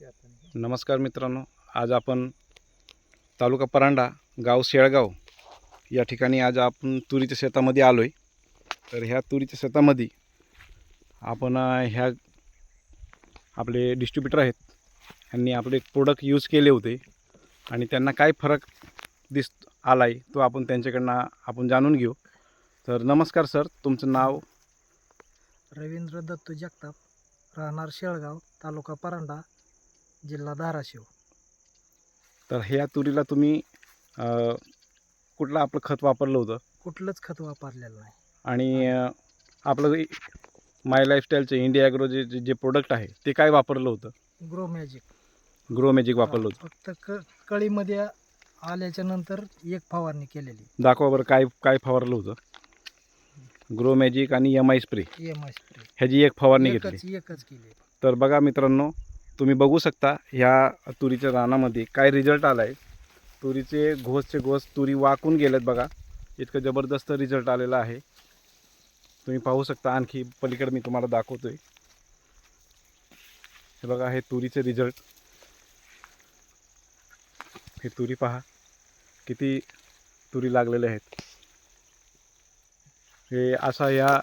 नमस्कार मित्रांनो आज आपण तालुका परांडा गाव शेळगाव या ठिकाणी आज आपण तुरीच्या शेतामध्ये आलो आहे तर ह्या तुरीच्या शेतामध्ये आपण ह्या आपले डिस्ट्रीब्युटर आहेत. यांनी आपले प्रोडक्ट यूज केले होते. आणि त्यांना काय फरक दिस आला आहे तो आपण त्यांच्याकडनं आपण जाणून घेऊ. तर नमस्कार सर तुमचं नाव? रवींद्र दत्तू जगताप राहणार शेळगाव तालुका परांडा. जिल्हा धाराशिव. तर ह्या तुरीला तुम्ही अं, कुठलं आपलं खत वापरलं होतं? कुठलंच खत वापरलेलं नाही. आणि अ, आपलं माय लाईफस्टाईलचे इंडिया ॲग्रो जे जे- जे प्रोडक्ट आहे ते काय वापरलं होतं? ग्रो मॅजिक ग्रो मॅजिक वापरलं होतं फक्त क कळीमध्ये आल्याच्यानंतर एक फवारणी केलेली. दाखवा बरं काय काय फवारलं होतं. ग्रो मॅजिक आणि M I spray M I spray ह्याची एक फवारणी घेतली. एकच एकच केली. तर बघा मित्रांनो तुम्ही बघू शकता ह्या तुरीच्या रानामध्ये काय रिझल्ट आला आहे तुरीचे घोसचे घोस तुरी वाकून गेलेत बघा. इतकं जबरदस्त रिझल्ट आलेला आहे. तुम्ही पाहू शकता आणखी पलीकडे मी तुम्हाला दाखवतो आहे हे बघा हे तुरीचे रिझल्ट हे तुरी पहा किती तुरी लागलेले आहेत. हे असा या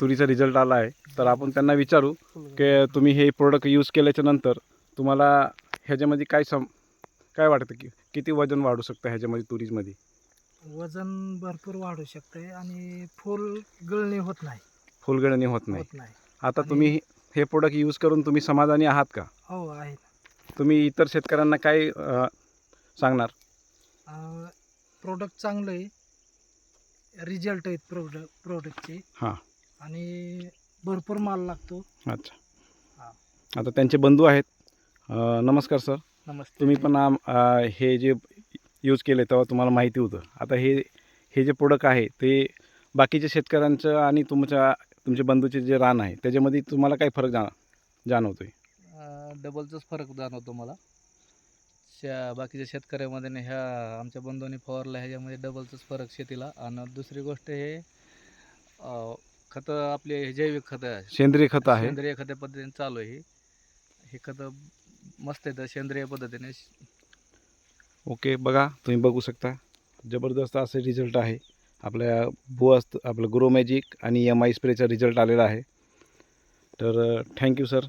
तुरीचा रिझल्ट आला आहे तर आपण त्यांना विचारू की तुम्ही हे प्रोडक्ट यूज केल्याच्यानंतर तुम्हाला ह्याच्यामध्ये काय सम काय वाटतं की किती वजन वाढू शकतं ह्याच्यामध्ये तुरीमध्ये? वजन भरपूर वाढू शकते आणि फुल गळणी होत नाही. फुलगळणी होत नाही. होत नाही. आता तुम्ही हे प्रोडक्ट यूज करून तुम्ही समाधानी आहात का? हो आहे तुम्ही इतर शेतकऱ्यांना काय अं, सांगणार? प्रोडक्ट चांगलं आहे. रिझल्ट आहेत प्रोडक्ट प्रोडक्टचे हां. आणि भरपूर माल लागतो. अच्छा. हां. आता त्यांचे बंधू आहेत. अं, नमस्कार सर. नमस्ते. तुम्ही पण आम- अं, हे जे यूज केले तेव्हा तुम्हाला माहिती होतं. आता हे हे जे प्रोडक्ट आहे ते बाकीच्या शेतकऱ्यांचं आणि तुमच्या तुमच्या बंधूचे जे रान आहे त्याच्यामध्ये तुम्हाला काय फरक जा जाणवतो आहे डबलचाच फरक जाणवतो मला. शा बाकीच्या शेतकऱ्यामध्ये आणि ह्या आमच्या बंधूंनी फवारला ह्याच्यामध्ये डबलचाच फरक शेतीला. आणि दुसरी गोष्ट हे अं, खतं आपले हे जैविक खतं आहे. सेंद्रिय खत आहे. सेंद्रिय खते पद्धतीने चालू आहे हे. खतं मस्त येतं सेंद्रिय पद्धतीने. ओके बघा तुम्ही बघू शकता. जबरदस्त असे रिझल्ट आहे. आपल्या बुअस आपलं ग्रो मॅजिक आणि एम आय स्प्रेचा रिझल्ट आलेला आहे. तर थँक्यू सर